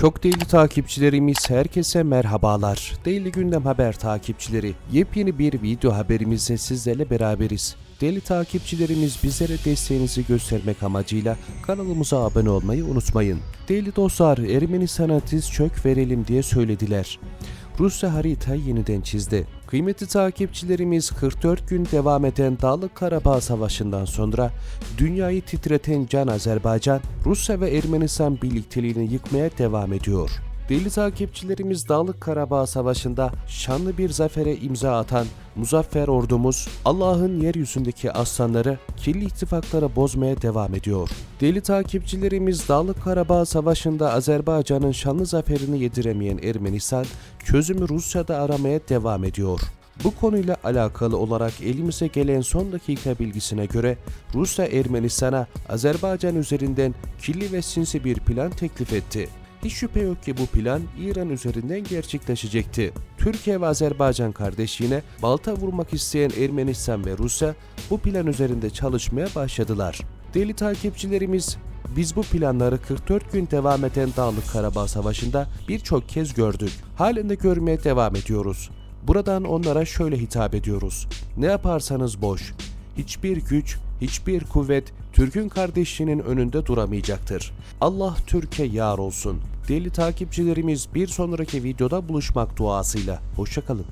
Çok değerli takipçilerimiz herkese merhabalar. Değerli Gündem Haber takipçileri yepyeni bir video haberimizle sizlerle beraberiz. Değerli takipçilerimiz bizlere desteğinizi göstermek amacıyla kanalımıza abone olmayı unutmayın. Değerli dostlar Ermenistan'a diz çök verelim diye söylediler. Rusya haritayı yeniden çizdi. Kıymetli takipçilerimiz 44 gün devam eden Dağlık Karabağ Savaşı'ndan sonra dünyayı titreten Can Azerbaycan, Rusya ve Ermenistan birlikteliğini yıkmaya devam ediyor. Değerli takipçilerimiz Dağlık Karabağ Savaşı'nda şanlı bir zafere imza atan Muzaffer ordumuz Allah'ın yeryüzündeki aslanları kirli ittifakları bozmaya devam ediyor. Değerli takipçilerimiz Dağlık Karabağ Savaşı'nda Azerbaycan'ın şanlı zaferini yediremeyen Ermenistan çözümü Rusya'da aramaya devam ediyor. Bu konuyla alakalı olarak elimize gelen son dakika bilgisine göre Rusya Ermenistan'a Azerbaycan üzerinden kirli ve sinsi bir plan teklif etti. Hiç şüphe yok ki bu plan İran üzerinden gerçekleşecekti. Türkiye ve Azerbaycan kardeşliğine balta vurmak isteyen Ermenistan ve Rusya bu plan üzerinde çalışmaya başladılar. Değerli takipçilerimiz biz bu planları 44 gün devam eden Dağlık Karabağ Savaşı'nda birçok kez gördük. Halen de görmeye devam ediyoruz. Buradan onlara şöyle hitap ediyoruz. Ne yaparsanız boş. Hiçbir güç, hiçbir kuvvet Türk'ün kardeşliğinin önünde duramayacaktır. Allah Türkiye yar olsun. Değerli takipçilerimiz bir sonraki videoda buluşmak duasıyla. Hoşçakalın.